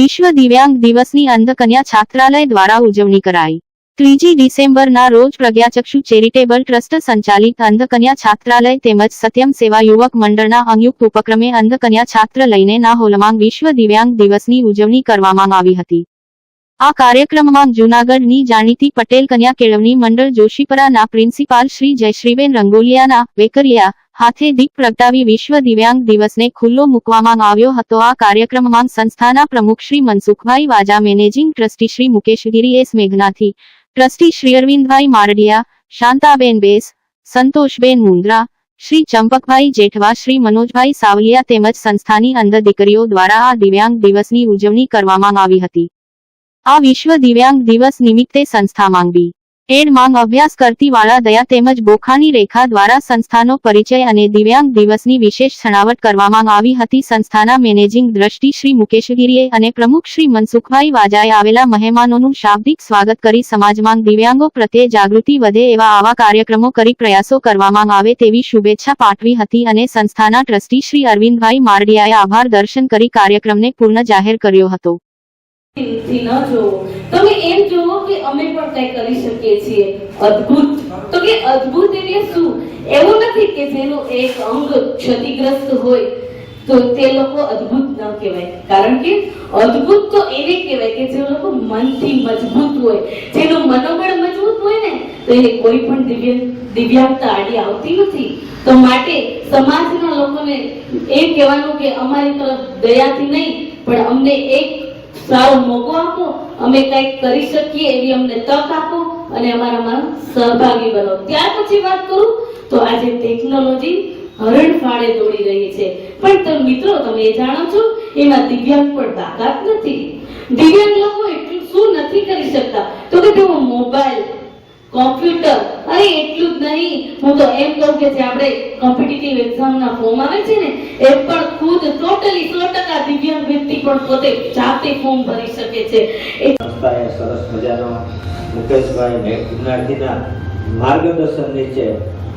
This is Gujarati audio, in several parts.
વિશ્વ દિવ્યાંગ દિવસની અંધકન્યા છાત્રાલય દ્વારા ઉજવણી કરાઈ. ત્રીજી ડિસેમ્બરના રોજ પ્રજ્ઞાચક્ષુ ચેરિટેબલ ટ્રસ્ટ સંચાલિત અંધકન્યા છાત્રાલય તેમજ સત્યમ સેવા યુવક મંડળના સંયુક્ત ઉપક્રમે અંધકન્યા છાત્ર લઈને ના હોલમાં વિશ્વ દિવ્યાંગ દિવસની ઉજવણી કરવામાં આવી હતી. આ કાર્યક્રમમાં જૂનાગઢની જાણીતી પટેલ કન્યા કેળવણી મંડળ જોશીપરાના પ્રિન્સિપાલ શ્રી જયશ્રીબેન રંગોલિયાના, વેકરિયા હાથે દીપ પ્રગટાવી વિશ્વ દિવ્યાંગ દિવસને ખુલ્લો મૂકવામાં આવ્યો હતો. આ કાર્યક્રમમાં સંસ્થાના પ્રમુખ Shri Mansukhbhai Vaja, managing trustee Shri Mukeshgiri S. Meghnathi, trustee Shri Arvindbhai Mardiya, Shantaben Bes, Santoshben Mundra, Shri Champakbhai Jethva, Shri Manojbhai Savaliya તેમજ સંસ્થાની અંદર દીકરીઓ દ્વારા આ દિવ્યાંગ દિવસની ઉજવણી કરવામાં આવી હતી. આ વિશ્વ દિવ્યાંગ દિવસ નિમિત્તે સંસ્થા માંગી. એડ માંગ અભ્યાસ કરતી વાળા દયા તેમજ બોખાની રેખા દ્વારા સંસ્થાનો પરિચય અને દિવ્યાંગ દિવસની વિશેષ છણાવટ કરવામાં આવી હતી. સંસ્થાના મેનેજિંગ દ્રષ્ટિ શ્રી મુકેશગીરીએ અને પ્રમુખ શ્રી મનસુખભાઈ વાજાએ આવેલા મહેમાનોનું શાબ્દિક સ્વાગત કરી સમાજમાં દિવ્યાંગો પ્રત્યે જાગૃતિ વધે એવા આવા કાર્યક્રમો કરી પ્રયાસો કરવામાં આવે તેવી શુભેચ્છા પાઠવી હતી અને સંસ્થાના ટ્રસ્ટી શ્રી અરવિંદભાઈ મારડિયાએ આભાર દર્શન કરી કાર્યક્રમને પૂર્ણ જાહેર કર્યો હતો. તમે એમ જોવો કે અમે પણ કંઈ કરી શકીએ છીએ. અદ્ભુત. તો કે અદ્ભુત એટલે શું? એવું નથી કે જેનું એક અંગ ક્ષતિગ્રસ્ત હોય તો તે લોકો અદ્ભુત ન કહેવાય. કારણ કે અદ્ભુત તો એને કહેવાય કે જે લોકો મનથી મજબૂત હોય. જેનું મનોબળ મજબૂત હોય ને, તો એને કોઈ પણ દિવ્ય, દિવ્યાંગતા આડી આવતી નથી. તો માટે સમાજના લોકોને એ કહેવાનું કે અમારી તરફ દયાથી નહીં, પણ અમને એક સારો મોકો આપો, અમે કંઈક કરી શકીએ એવી અમને તક આપો અને અમારામાં સહભાગી બનો. ત્યાર પછી વાત કરું તો આજે ટેકનોલોજી હરણ ફાળે દોડી રહી છે. પણ તમે મિત્રો, તમે એ જાણો છો, એમાં દિવ્યાંગ પણ તાકાત નથી. દિવ્યાંગ લોકો એટલું શું નથી કરી શકતા? તો કે તેઓ મોબાઈલ કોમ્પ્યુટર અરે એટલું જ નહીં. હું તો એમ કહું કે જે આપણે કોમ્પિટિટિવ એક્ઝામના ફોર્મ આવે છે ને એ પણ ખુદ ટોટલી 100% દિવ્યાંગ વ્યક્તિ પણ પોતે જાતે ફોર્મ ભરી શકે છે. સંસ્થાએ સરસ મજાનો મુકેશભાઈ ને વિદ્યાર્થીના માર્ગદર્શન નીચે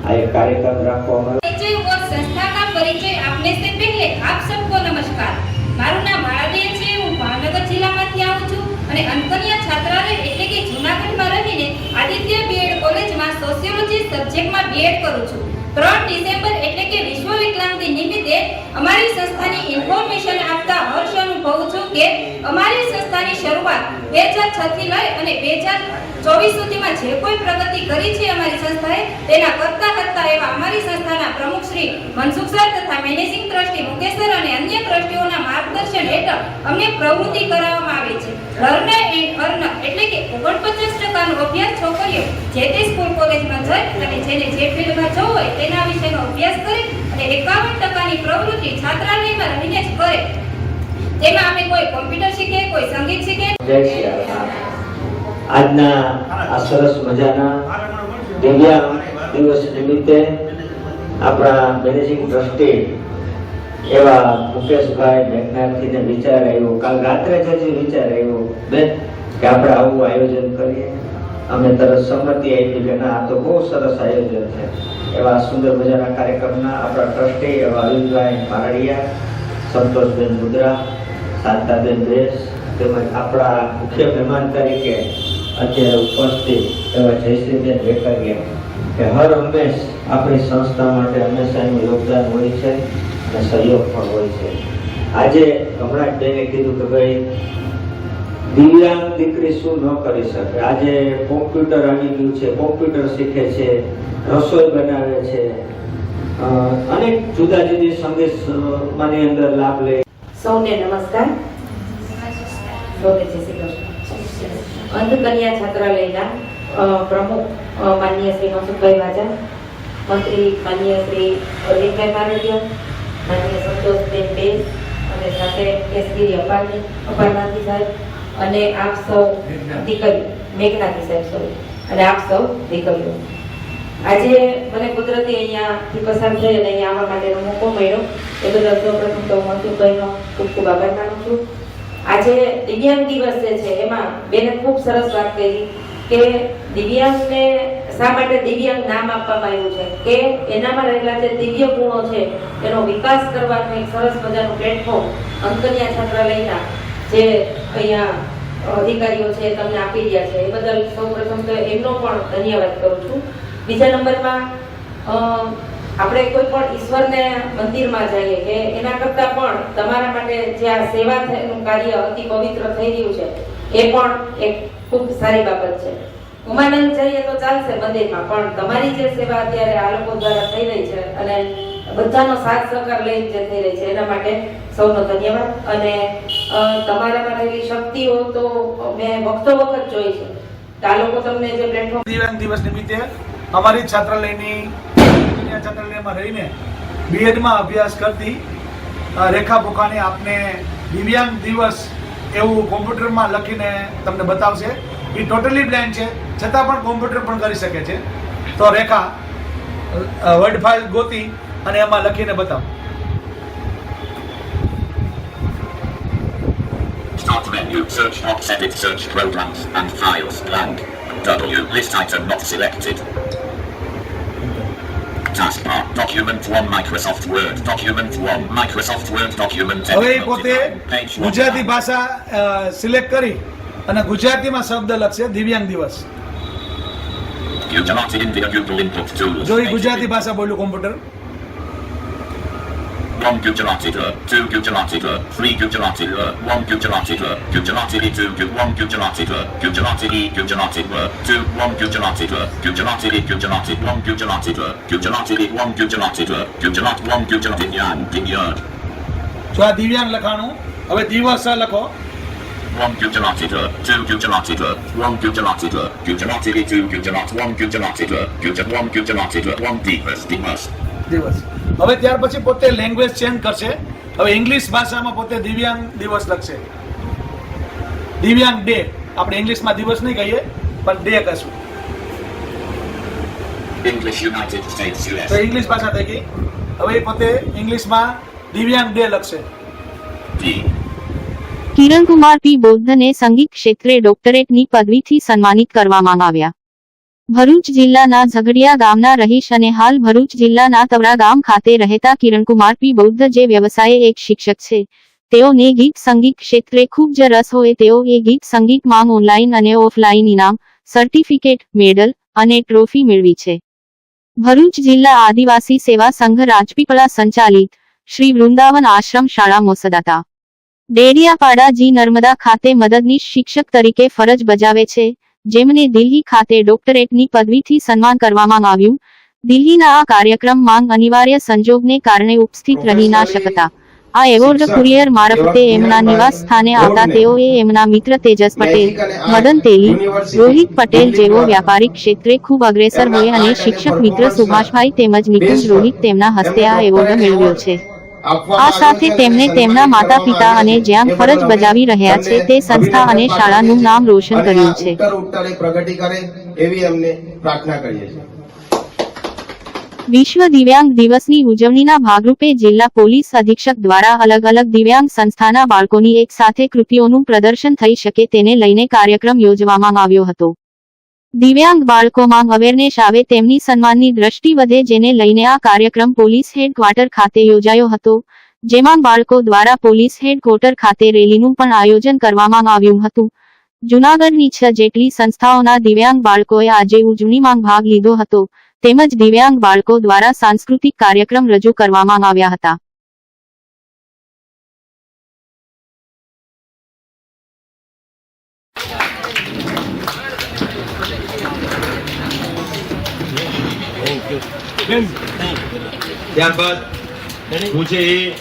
આ એક કાર્યક્રમ રાખવામાં આવ્યો. પરિચય ઓર સંસ્થા કા પરિચય આપને સે પહેલે આપ સબકો નમસ્કાર. મારું નામ આરાધ્ય છે. હું ભાવનગર જિલ્લામાંથી આવું છું. અને અનકન્યા છાત્રાલય એટલે કે જૂનાગઢમાં રહીને આદિત્ય બીએડ કોલેજમાં સોશિયોલોજી સબ્જેક્ટમાં બીએડ કરું છું. ત્રણ ડિસેમ્બર એટલે કે વિશ્વ વિકલાંગ દિન નિમિત્તે અમારી સંસ્થાની ઇન્ફોર્મેશન આપતા હર્ષ અનુભવું છું કે અમારી સંસ્થાની શરૂઆત બે હજાર છથી લઈ અને બે હજાર ચોવીસ સુધીમાં જે કોઈ પ્રગતિ કરી છે અમારી સંસ્થાએ, તેના કરતા કરતા એવા અમારી સંસ્થાના પ્રમુખ શ્રી મનસુખ સર તથા મેનેજિંગ ટ્રસ્ટી મુકેશ અને અન્ય ટ્રસ્ટીઓના માર્ગદર્શન હેઠળ અમને પ્રવૃત્તિ કરાવવામાં આવે છે. લર્ન એન્ડ અર્ન એટલે કે ઓગણપચાસ ટકાનો અભ્યાસ છોકરીઓ જે તે સ્કૂલ કોલેજમાં જઈ અને જેને જે ફિલ્ડમાં જવું હોય તેના વિશેનો અભ્યાસ કરે અને એકાવન ટકાની પ્રવૃત્તિ છાત્રાલયમાં રહીને જ કરે. જેમાં આપણે કોઈ કોમ્પ્યુટર શીખે, કોઈ સંગીત શીખે. આજના આ સરસ મજાના દિવ્યાંગ દિવસ નિમિત્તે આપણા મેનેજિંગ ટ્રસ્ટી એવા મુકેશભાઈ મેઘનાથીને વિચાર આવ્યો. કાલ રાત્રે જ વિચાર આવ્યો, બેન, કે આપણે આવું આયોજન કરીએ. અમે તરત સંમતિ આપી કે આ તો બહુ સરસ આયોજન છે. એવા સુંદર મજાના કાર્યક્રમના આપણા ટ્રસ્ટી એવા અરવિંદભાઈ પારડિયા, સંતોષબેન મુદ્રા, શાંતાબેન દેશ તેમજ આપણા મુખ્ય મહેમાન તરીકે અત્યારે ઉપસ્થિત એવા જયશ્રીબેન વેકરિયા કે હર હંમેશ આપણી સંસ્થા માટે હંમેશા એનું યોગદાન હોય છે અને સહયોગ પણ હોય છે. આજે હમણાં જ બેને કીધું કે ભાઈ દિવ્યાંગ દીકરી શું ન કરી શકે? આજે કોમ્પ્યુટર આવી ગયું છે કોમ્પ્યુટર શીખે છે, રસોઈ બનાવે છે. અનેક જુદા જુદી સંદેશ માની અંદર લાભ લે. સૌને નમસ્કાર. સૌને જય છાત્રાલયના પ્રમુખ માન્ય શ્રી મનસુખભાઈ વાજા, મંત્રી માન્ય શ્રી અરવિંદભાઈ મારડિયા માન્ય સંતોષબેન બેન, અને સાથે એસગીરી અપારની અપારનાથી સાહેબ અને આપ સૌ દીકરીઓ મેઘનાથી સાહેબ સોરી અને આપ સૌ દીકરીઓ. આજે મને કુદરતી અહીંયાથી પસાર થઈ અને અહીંયા આવવા માટેનો મોકો મળ્યો. એ બદલ સૌપ્રથમ તો હું મનસુખભાઈનો ખૂબ ખૂબ આભાર માનું છું. આજે દિવ્યાંગ દિવસ જે છે, એમાં બેને ખૂબ સરસ વાત કરી કે દિવ્યાંગને શા માટે દિવ્યાંગ નામ આપવામાં આવ્યું છે? કે એનામાં રહેલા જે દિવ્ય ગુણો છે, એનો વિકાસ કરવાનો એક સરસ મજાનું પ્લેટફોર્મ અંકન્યા છાત્રાલયના જે અહીંયા અધિકારીઓ છે, તમને આપી રહ્યા છે, એ બદલ સૌપ્રથમ તો એમનો પણ ધન્યવાદ કરું છું. બીજા નંબરમાં આપણે કોઈ પણ ઈશ્વરને મંદિરમાં જઈએ કે એના કરતાં પણ તમારા માટે જે આ સેવા થયનું કાર્ય અતિ પવિત્ર થઈ રહ્યું છે, એ પણ એક ખૂબ સારી બાબત છે. ઉમાનંદ જઈએ તો ચાલશે મંદિરમાં, પણ તમારી જે સેવા અત્યારે આ લોકો દ્વારા થઈ રહી છે અને બધાનો સાથ સહકાર લઈને જે થઈ રહી છે, એના માટે સૌનો ધન્યવાદ અને તમારામાં રહેલી શક્તિઓ તો મેં વખતો વખત જોઈ છે. આ તમને જે પ્લેટફોર્મ દિવ્યાંગ દિવસ નિમિત્તે અમારી છાત્રાલયની છાત્રાલયમાં રહીને બીએડમાં અભ્યાસ કરતી રેખા ભોકાણી આપને દિવ્યાંગ દિવસ એવું કોમ્પ્યુટરમાં લખીને તમને બતાવશે. એ ટોટલી બ્લેન્ડ છે. છતાં પણ કોમ્પ્યુટર પણ કરી શકે છે. તો રેખા વર્ડ ફાઇલ ગોતી અને એમાં લખીને બતાવો. Start menu, search box, edit, search programs and files, blank. W, list item not selected. Taskbar, document 1, Microsoft Word, document 1, Microsoft Word, document હવે એ edit, પોતે page one. ગુજરાતી ભાષા સિલેક્ટ કરી અને ગુજરાતીમાં શબ્દ લખશે દિવ્યાંગ દિવસ Gujarati India Google input tools. જો એ Page ગુજરાતી three. ભાષા બોલ્યું computer One Gujarati L, two Gujarati L, three Gujarati L, one Gujarati L, Gujarati E, two Gu- one Gujarati L, Gujarati E, Gujarati L, two one Gujarati L, Gujarati E, Gujarati one Gujarati L, Gujarati E, one Gujarati L, Gujarat one Gujarati Yan, Dinyard, જો આ દિવ્યાંગ લખાણું હવે દિવસ લખો one Gujarati L, two Gujarati L, one Gujarati L, Gujarati E, two Gujarat one Gujarati L, Gujarat one Gujarati L, one Divas Divas. દિવસ. હવે ત્યાર પછી પોતે લેંગ્વેજ ચેન્જ કરશે. હવે ઇંગ્લિશ ભાષામાં પોતે દિવ્યાંગ દિવસ લખશે. દિવ્યાંગ ડે. આપણે ઇંગ્લિશમાં દિવસ નહીં કહીએ પણ ડે કહીશું. તો ઇંગ્લિશ ભાષા થઈ ગઈ. હવે એ પોતે ઇંગ્લિશમાં દિવ્યાંગ ડે લખશે. કિરણ કુમાર પી બૌદ્ધને સંગીત ક્ષેત્રે ડોક્ટરેટની પદવીથી સન્માનિત કરવામાં આવ્યા. ભરૂચ જિલ્લાના ઝઘડિયા ગામના રહીશ અને હાલ ભરૂચ જિલ્લાના તવડા ગામ ખાતે રહેતા કિરણકુમાર પી. બૌદ્ધ જે વ્યવસાયે એક શિક્ષક છે. તેઓને ગીત સંગીત ક્ષેત્રે ખૂબ જ રસ હોય તેઓ એ ગીત સંગીતમાં ઓનલાઈન અને ઓફલાઈન ઇનામ, સર્ટિફિકેટ, મેડલ અને ટ્રોફી મેળવી છે. ભરૂચ જિલ્લા આદિવાસી સેવા સંઘ રાજપીપળા સંચાલિત શ્રી વૃંદાવન આશ્રમ શાળા મોસદાતા. ડેડિયાપાડા જી નર્મદા ખાતે મદદનીશ શિક્ષક તરીકે ફરજ બજાવે છે. જેમને દિલ્હી ખાતે ડોક્ટરેટની પદવીથી સન્માન કરવામાં આવ્યું. દિલ્હીના આ કાર્યક્રમ માંગ અનિવાર્ય સંજોગને કારણે ઉપસ્થિત રહી ના શકતા. આ એવોર્ડ કુરિયર મારફતે એમના નિવાસ સ્થાને આવતા તેઓએ એમના મિત્ર તેજસ પટેલ મદન તેલી રોહિત પટેલ જેવો વ્યાપારી ક્ષેત્રે ખૂબ અગ્રેસર હોય અને શિક્ષક મિત્ર સુભાષભાઈ તેમજ નિકુંજ રોહિત તેમના હસ્તે આ એવોર્ડ મેળવ્યો છે. આ સાથે તેમણે તેમના માતા પિતા અને જ્યાં ફરજ બજાવી રહ્યા છે તે સંસ્થા અને શાળાનું નામ રોશન કર્યું છે. પ્રગતિ કરે એવી અમને પ્રાર્થના કરીએ છીએ. વિશ્વ દિવ્યાંગ દિવસની ઉજવણીના ભાગરૂપે જિલ્લા પોલીસ અધિક્ષક દ્વારા અલગ અલગ દિવ્યાંગ સંસ્થાના બાળકોની એક સાથે કૃતિઓનું પ્રદર્શન થઈ શકે તેને લઈને કાર્યક્રમ યોજવામાં આવ્યો હતો. દિવ્યાંગ બાળકોમાં અવેરનેસ આવે તેમની સન્માનની દ્રષ્ટિ વધે જેને લઈને આ કાર્યક્રમ પોલીસ હેડક્વાર્ટર ખાતે યોજાયો હતો, જેમાં બાળકો દ્વારા પોલીસ હેડક્વાર્ટર ખાતે રેલીનું પણ આયોજન કરવામાં આવ્યું હતું. જૂનાગઢની છ જેટલી સંસ્થાઓના દિવ્યાંગ બાળકોએ આજે ઉજવણીમાં ભાગ લીધો હતો, તેમજ દિવ્યાંગ બાળકો દ્વારા સાંસ્કૃતિક કાર્યક્રમ રજૂ કરવામાં આવ્યા હતા. ત્યારબાદ હું છે એ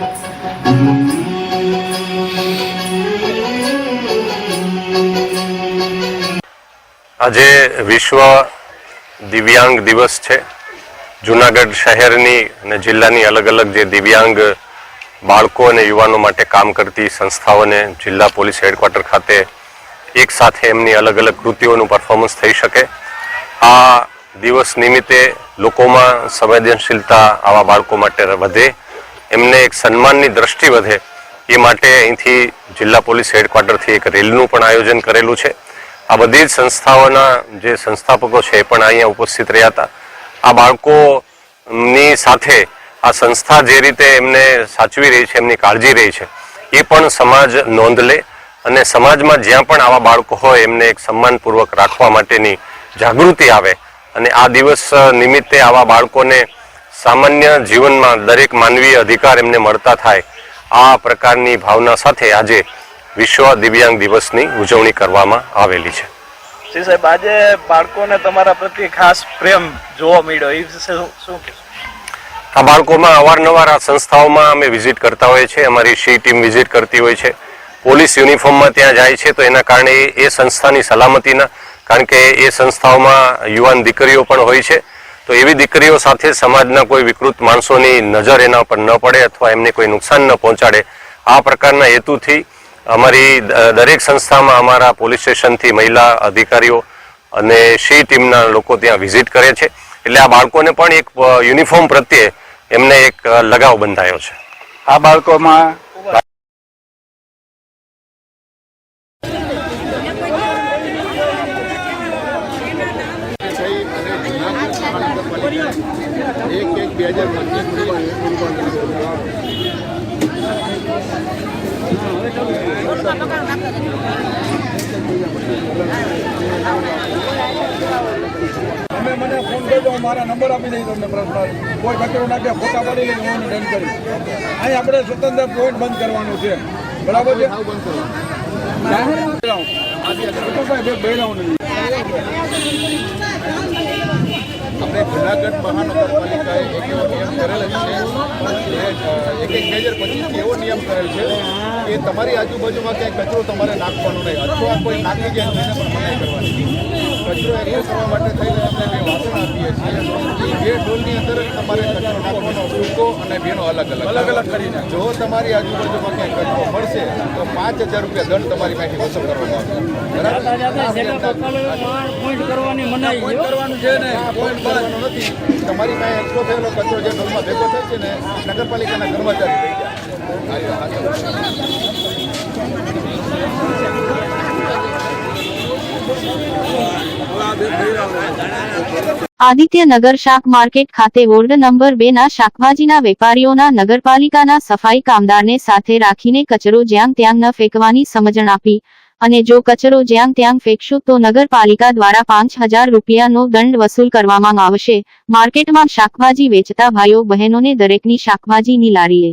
આજે વિશ્વ દિવ્યાંગ દિવસ છે. જુનાગઢ શહેરની અને જિલ્લાની અલગ અલગ જે દિવ્યાંગ બાળકો અને યુવાનો માટે કામ કરતી સંસ્થાઓને જિલ્લા પોલીસ હેડક્વાર્ટર ખાતે એક સાથે એમની અલગ અલગ કૃતિઓનું પરફોર્મન્સ થઈ શકે. આ દિવસ નિમિત્તે લોકોમાં સંવેદનશીલતા આવા બાળકો માટે વધે. એમને એક સન્માનની દ્રષ્ટિ વધે એ માટે અહીંથી જિલ્લા પોલીસ હેડક્વાર્ટરથી એક રેલીનું પણ આયોજન કરેલું છે. આ બધી જ સંસ્થાઓના જે સંસ્થાપકો છે એ પણ અહીંયા ઉપસ્થિત રહ્યા હતા. આ બાળકોની સાથે આ સંસ્થા જે રીતે એમને સાચવી રહી છે, એમની કાળજી રહી છે, એ પણ સમાજ નોંધ લે અને સમાજમાં જ્યાં પણ આવા બાળકો હોય એમને એક સન્માનપૂર્વક રાખવા માટેની જાગૃતિ આવે અને આ દિવસ નિમિત્તે આવા બાળકોને સામાન્ય જીવનમાં દરેક માનવીય અધિકાર એમને મળતા થાય આ પ્રકારની ભાવના સાથે આજે વિશ્વ દિવ્યાંગ દિવસની ઉજવણી કરવામાં આવેલી છે. જી સાહેબ આજે બાળકોને તમારા પ્રત્યે ખાસ પ્રેમ જોવા મળ્યો એ શું આ બાળકોમાં અવારનવાર આ સંસ્થાઓમાં અમે વિઝિટ કરતા હોઈએ છીએ અમારી શી ટીમ વિઝિટ કરતી હોય છે. પોલીસ યુનિફોર્મમાં ત્યાં જાય છે તો એના કારણે એ- એ સંસ્થાની સલામતીના કારણ કે એ સંસ્થાઓમાં યુવાન દીકરીઓ પણ હોય છે. તો એવી દીકરીઓ સાથે સમાજના કોઈ વિકૃત માણસોની નજર એના પર ન પડે અથવા એમને કોઈ નુકસાન ન પહોંચાડે, આ પ્રકારના હેતુથી અમારી દરેક સંસ્થામાં અમારા પોલીસ સ્ટેશનથી મહિલા અધિકારીઓ અને શી ટીમના લોકો ત્યાં વિઝિટ કરે છે. એટલે આ બાળકોને પણ એક યુનિફોર્મ પ્રત્યે એમને એક લગાવ બંધાયો છે. આ બાળકોમાં બે હજાર તમે મને ફોન કરજો મારા નંબર આપી દઈ તમને પ્રશ્ન. કોઈ કચરો નાખે ફોટા પાડી લઈને હું ડન કરી અહીં આપણે સ્વતંત્ર પોઈન્ટ બંધ કરવાનું છે. બરાબર છે? આપણે જુનાગઢ મહાનગરપાલિકાએ એક એવો નિયમ કરેલ છે એક એક બે પચીસથી એવો નિયમ કરેલ છે કે તમારી આજુબાજુમાં ક્યાંય કચરો તમારે નાખવાનો નહીં. અથવા કોઈ નાખી તો એને પણ મનાઈ કરવાની. કચરો એકઠો કરવા માટે થઈને આપણે બે વાસણ આપીએ છીએ એ બે ડોલની અંદર તમારે કચરો નાખવાનો સૂકો અને બેનો અલગ અલગ અલગ અલગ કરીને જો તમારી આજુબાજુમાં ક્યાંય કચરો મળશે તો પાંચ હજાર રૂપિયા દંડ તમારી પાસેથી વસૂલ કરવામાં આવશે તમારી પાસે એકઠો થયેલો કચરો જે ડોલમાં ભેગો થાય છે ને નગરપાલિકાના કર્મચારી લઈ જાય આદિત્યનગર શાક માર્કેટ ખાતે વોર્ડ નંબર બે ના શાકભાજીના વેપારીઓના નગરપાલિકાના સફાઈ કામદારને સાથે રાખીને કચરો જ્યાં ત્યાં ન ફેંકવાની સમજણ આપી અને જો કચરો જ્યાં ત્યાં ફેંકશો તો નગરપાલિકા દ્વારા પાંચ હજાર રૂપિયાનો દંડ વસૂલ કરવામાં આવશે. માર્કેટમાં શાકભાજી વેચતા ભાઈઓ બહેનોને દરેકની શાકભાજીની લારીએ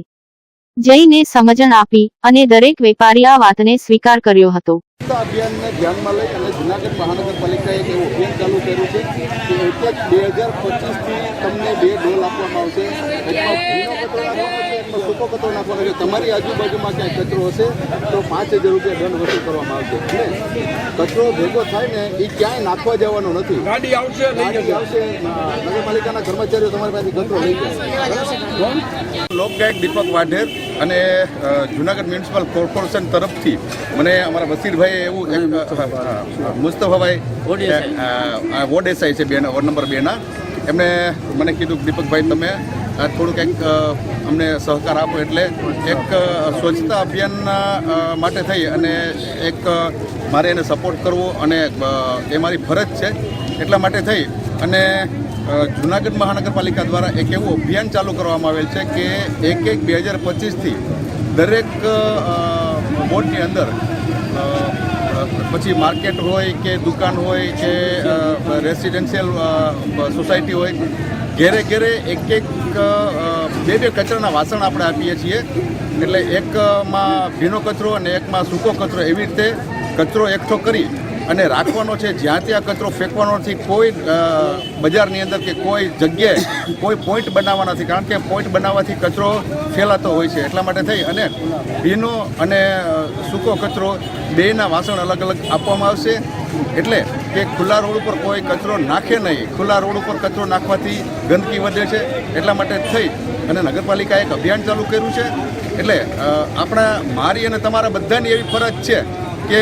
જઈને સમજણ આપી અને દરેક વેપારી આ વાતને સ્વીકાર કર્યો હતો. અભિયાનને ધ્યાનમાં લઈ અને જુનાગઢ મહાનગરપાલિકાએ એક એવું અભિયાન ચાલુ કર્યું છે કે એક જ બે હજાર પચીસથી તમને બે ડોલ આપવામાં આવશે. એકમાં સૂકો કચરો નાખવાનો છે. તમારી આજુબાજુમાં ક્યાંય કચરો હશે તો પાંચ હજાર રૂપિયા દંડ વસૂલ કરવામાં આવશે. અને કચરો ભેગો થાય ને એ ક્યાંય નાખવા જવાનો નથી. ગાડી આવશે આવશે નગરપાલિકાના કર્મચારીઓ તમારી પાસે કચરો લઈ જશે લોકગાયક દીપક વાઢેર. અને જુનાગઢ મ્યુનિસિપલ કોર્પોરેશન તરફથી મને અમારા વસીરભાઈ એવું એક મુસ્તફાભાઈ એસઆઈ છે બેના વોર્ડ નંબર બેના. એમણે મને કીધું દીપકભાઈ તમે આ થોડુંક એક અમને સહકાર આપો એટલે એક સ્વચ્છતા અભિયાન માટે થઈ અને એક મારે એને સપોર્ટ કરવો અને એ મારી ફરજ છે એટલા માટે થઈ. અને જુનાગઢ મહાનગરપાલિકા દ્વારા એક એવું અભિયાન ચાલુ કરવામાં આવેલ છે કે એક એક બે હજાર પચીસથી દરેક બોર્ડની અંદર પછી માર્કેટ હોય કે દુકાન હોય કે રેસિડેન્શિયલ સોસાયટી હોય, ઘેરે ઘેરે એક એક બે બે કચરાના વાસણ આપણે આપીએ છીએ. એટલે એકમાં ભીનો કચરો અને એકમાં સૂકો કચરો એવી રીતે કચરો એકઠો કરી અને રાખવાનો છે, જ્યાં ત્યાં કચરો ફેંકવાનો નથી કોઈ બજારની અંદર કે કોઈ જગ્યાએ કોઈ પોઈન્ટ બનાવવા નથી, કારણ કે પોઈન્ટ બનાવવાથી કચરો ફેલાતો હોય છે, એટલા માટે થઈ. અને ભીનો અને સૂકો કચરો બેના વાસણ અલગ અલગ આપવામાં આવશે. એટલે કે ખુલ્લા રોડ ઉપર કોઈ કચરો નાખે નહીં. ખુલ્લા રોડ ઉપર કચરો નાખવાથી ગંદકી વધે છે, એટલા માટે થઈ. અને નગરપાલિકાએ એક અભિયાન ચાલુ કર્યું છે. એટલે આપણા મારી અને તમારા બધાની એવી ફરજ છે કે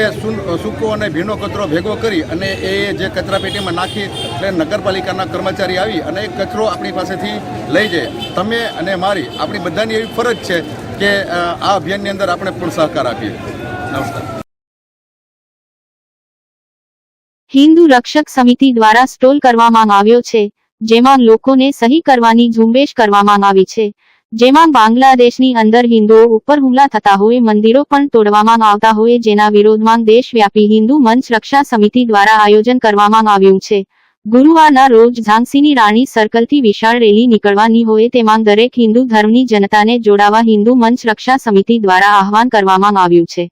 સૂકો અને ભીનો કચરો ભેગો કરી અને એ જે કચરાપેટીમાં નાખી એટલે નગરપાલિકાના કર્મચારી આવી અને એ કચરો આપણી પાસેથી લઈ જાય. તમે અને મારી, આપણી બધાની એવી ફરજ છે કે આ અભિયાનની અંદર આપણે પણ સહકાર આપીએ. નમસ્કાર. હિન્દુ રક્ષક સમિતિ દ્વારા સ્ટોલ કરવામાં આવ્યો છે, જેમાં લોકોને સહી કરવાની ઝુંબેશ કરવામાં આવી છે. જેમાં બાંગ્લાદેશની અંદર હિન્દુઓ ઉપર હુમલા થતા હોય, મંદિરો પણ તોડવામાં આવતા હોય, જેના વિરોધમાં દેશવ્યાપી હિન્દુ મંચ રક્ષા સમિતિ દ્વારા આયોજન કરવામાં આવ્યું છે. ગુરુવારના રોજ ઝાંસીની રાણી સર્કલથી વિશાળ રેલી નીકળવાની હોય, તેમાં દરેક હિન્દુ ધર્મની જનતાને જોડાવા હિન્દુ મંચ રક્ષા સમિતિ દ્વારા આહવાન કરવામાં આવ્યું છે.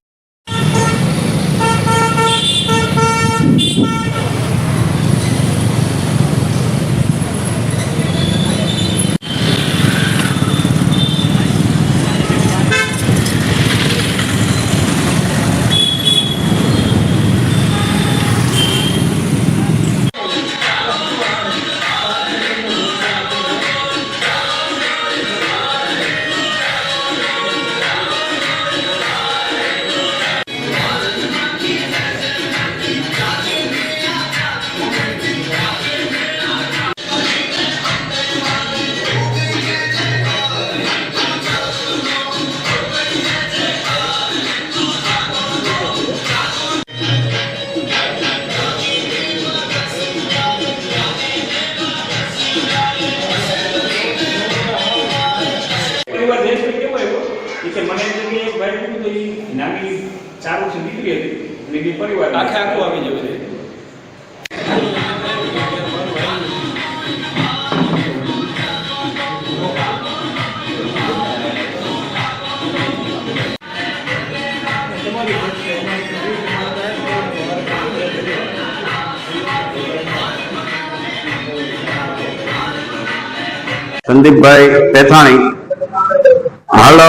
સંદીપભાઈ પેથાણી. હાલ,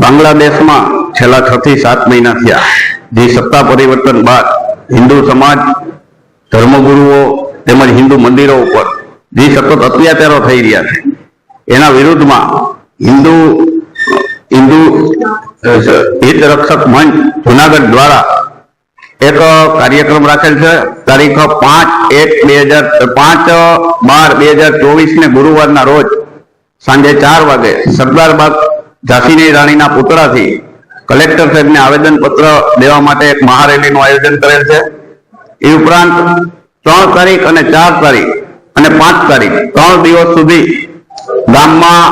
બાંગ્લાદેશમાં છેલ્લા છ થી સાત મહિના થયા. જે સત્તા પરિવર્તન બાદ હિન્દુ સમાજ, ધર્મગુરુઓ તેમજ હિન્દુ મંદિરો ઉપર જે સતત અત્યાચારો થઈ રહ્યા છે. એના વિરુદ્ધમાં હિન્દુ હિન્દુ હિત રક્ષક મંચ જુનાગઢ દ્વારા એક કાર્યક્રમ રાખેલ છે. તારીખ પાંચ એક બે હજાર, પાંચ બાર બે હજાર ચોવીસ ને ગુરુવારના રોજ સાંજે ચાર વાગે સરદાર બાગ ઝાંસીની રાણીના પુતળાથી કલેક્ટર સાહેબને આવેદન પત્ર દેવા માટે એક મહારેલીનું આયોજન કરેલ છે. એ ઉપરાંત ત્રણ તારીખ અને ચાર તારીખ અને પાંચ તારીખ, ત્રણ દિવસ સુધી ગામમાં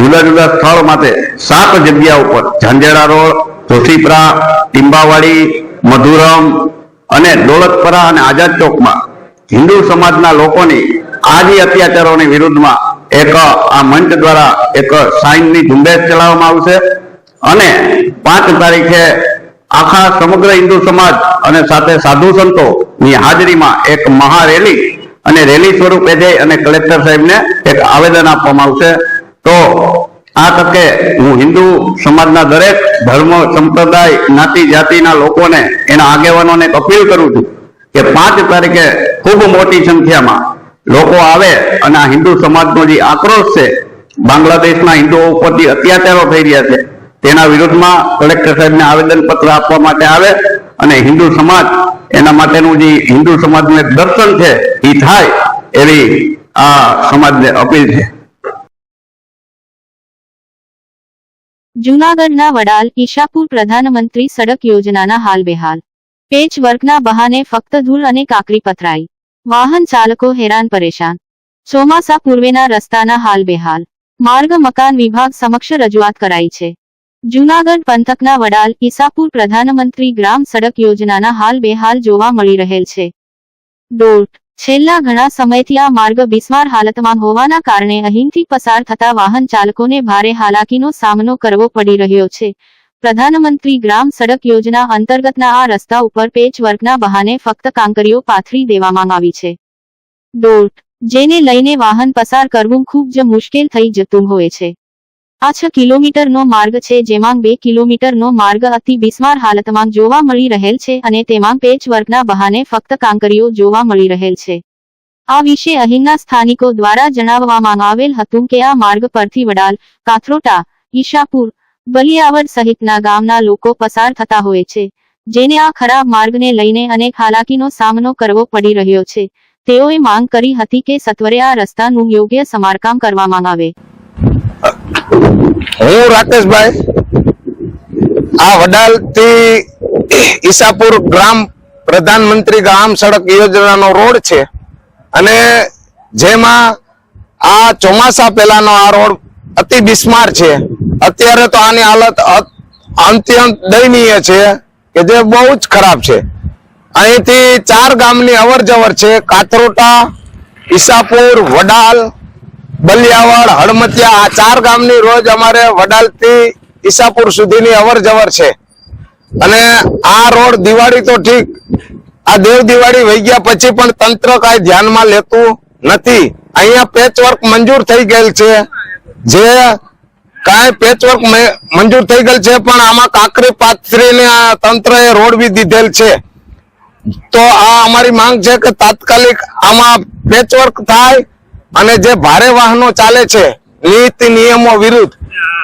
જુદા જુદા સ્થળ માટે સાત જગ્યા ઉપર ઝાંઝેડા રોડ, ધોસીપરા, ટીંબાવાડી મધુરમ અને દોલતપરા અને આઝાદ ચોકમાં હિન્દુ સમાજના લોકોની આજી અત્યાચારોની વિરુદ્ધમાં એક આ મંચ દ્વારા એક સાઇનની ઝુંબેશ ચલાવવામાં આવશે અને પાંચ તારીખે આખા સમગ્ર હિન્દુ સમાજ અને સાથે સાધુ સંતો ની હાજરીમાં એક મહારેલી અને રેલી સ્વરૂપે જઈ અને કલેક્ટર સાહેબને એક આવેદન આપવામાં આવશે. તો આ તકે હું હિન્દુ સમાજના દરેક ધર્મ, સંપ્રદાય, જ્ઞાતિ, જાતિના લોકોને એના આગેવાનોને અપીલ કરું છું કે પાંચ તારીખે ખૂબ મોટી સંખ્યામાં લોકો આવે અને આ હિન્દુ સમાજનો જે આક્રોશ છે, બાંગ્લાદેશના હિન્દુઓ ઉપર જે અત્યાચારો થઈ રહ્યા છે, તેના વિરુદ્ધમાં કલેક્ટર સાહેબને આવેદન પત્ર આપવા માટે આવે અને હિન્દુ સમાજ એના માટેનું જે હિન્દુ સમાજનું એક દર્શન છે એ થાય એવી આ સમાજને અપીલ છે. જૂનાગઢના વડાલ ઈશાપુર પ્રધાનમંત્રી સડક યોજનાના હાલ બેહાલ. પેચ વર્કના બહાને ફક્ત ધૂળ અને કાકરી પથરાઈ. વાહન ચાલકો હેરાન પરેશાન. ચોમાસા પૂર્વેના રસ્તાના હાલ બેહાલ. માર્ગ, મકાન વિભાગ સમક્ષ રજૂઆત કરાઈ છે. જૂનાગઢ પંથકના વડાલ ઈસાપુર પ્રધાનમંત્રી ગ્રામ સડક યોજનાના હાલ બેહાલ જોવા મળી રહેલ છે. ડોટ છેલ્લા ઘણા સમયથી આ માર્ગ બિસ્માર હાલતમાં હોવાના કારણે અહીંથી પસાર થતા વાહન ચાલકોને ભારે હાલાકીનો સામનો કરવો પડી રહ્યો છે. પ્રધાનમંત્રી ગ્રામ સડક યોજના અંતર્ગતના આ રસ્તા ઉપર પેચ વર્કના બહાને ફક્ત કાંકરીઓ પાથરી દેવામાં આવી છે. ડોટ જેને લઈને વાહન પસાર કરવું ખૂબ જ મુશ્કેલ થઈ જતું હોય છે. આ છ કિલોમીટરનો માર્ગ છે જેમાં બે કિલોમીટરનો માર્ગ અતિ બિસ્માર હાલતમાં જોવા મળી રહેલ છે અને તેમાં પેચવર્કના બહાને ફક્ત કાંકરીઓ જોવા મળી રહેલ છે. આ વિશે અહીંના સ્થાનિકો દ્વારા જણાવવામાં આવેલ હતું કે આ માર્ગ પરથી વડાલ, કાથરોટા, ઈશાપુર, બલિયાવડ સહિતના ગામના લોકો પસાર થતા હોય છે, જેને આ ખરાબ માર્ગને લઈને અનેક હાલાકીનો સામનો કરવો પડી રહ્યો છે. તેઓએ માંગ કરી હતી કે સત્વરે આ રસ્તાનું યોગ્ય સમારકામ કરવામાં આવે. હું રાકેશભાઈ, આ વડાલથી ઈસાપુર ગ્રામ પ્રધાનમંત્રી ગ્રામ સડક યોજનાનો રોડ છે અને જેમાં આ ચોમાસા પહેલાનો આ રોડ અતિ બિસ્માર છે. અત્યારે તો આની હાલત અત્યંત દયનીય છે કે જે બહુ જ ખરાબ છે. અહીંથી ચાર ગામની અવર છે. કાથરોટા, ઈસાપુર, વડાલ બલિયાવાડ, હળમતિયા, આ ચાર ગામની રોજ અમારે વડાલથી ઈસાપુર સુધીની અવર જવર છે. અને આ રોડ દિવાળી તો ઠીક, આ દેવ દિવાળી વહી ગયા પછી પણ તંત્ર કાંઈ ધ્યાનમાં લેતું નથી. અહીંયા પેચવર્ક મંજૂર થઈ ગયેલ છે. જે કાંઈ પેચવર્ક મંજૂર થઈ ગયેલ છે, પણ આમાં કાંકરી પાથરીને આ તંત્રએ રોડ બી દીધેલ છે. તો આ અમારી માંગ છે કે તાત્કાલિક આમાં પેચવર્ક થાય અને જે ભારે વાહનો ચાલે છે, નીતિ નિયમો વિરુદ્ધ,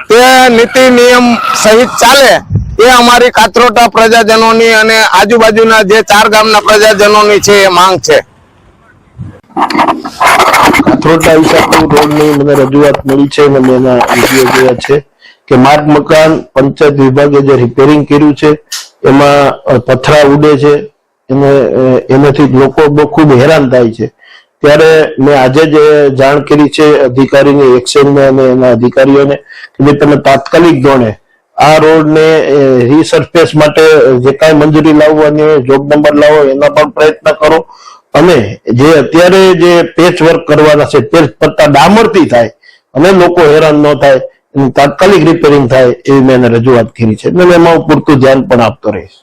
તે નીતિ નિયમ સહિત ચાલે, એ અમારી કાતરોટા પ્રજાજનોની અને આજુબાજુના જે ચાર ગામના પ્રજાજનોની છે, એ માંગ છે. કાથરોટા ઈશાપુર રોડની મને રજૂઆત મળી છે, અને એના વીડિયો જોયા છે કે માર્ગ મકાન પંચાયત વિભાગે જે રિપેરિંગ કર્યું છે, એમાં પથરા ઉડે છે, એને એનાથી લોકો બહુ ખૂબ હેરાન થાય છે. ત્યારે મેં આજે જ જાણ કરી છે અધિકારીને એક્સેલને અને એના અધિકારીઓને, કે ભાઈ તમે તાત્કાલિક ધોરણે આ રોડને રીસર્ફેસ માટે જે કાંઈ મંજૂરી લાવવાની હોય જોબ નંબર લાવો, એના પણ પ્રયત્ન કરો. અને જે અત્યારે જે પેચ વર્ક કરવાના છે, તે પડતા ડામરથી થાય અને લોકો હેરાન ન થાય, એનું તાત્કાલિક રિપેરિંગ થાય એવી મેં એને રજૂઆત કરી છે. એટલે એમાં હું પૂરતું ધ્યાન પણ આપતો રહીશ.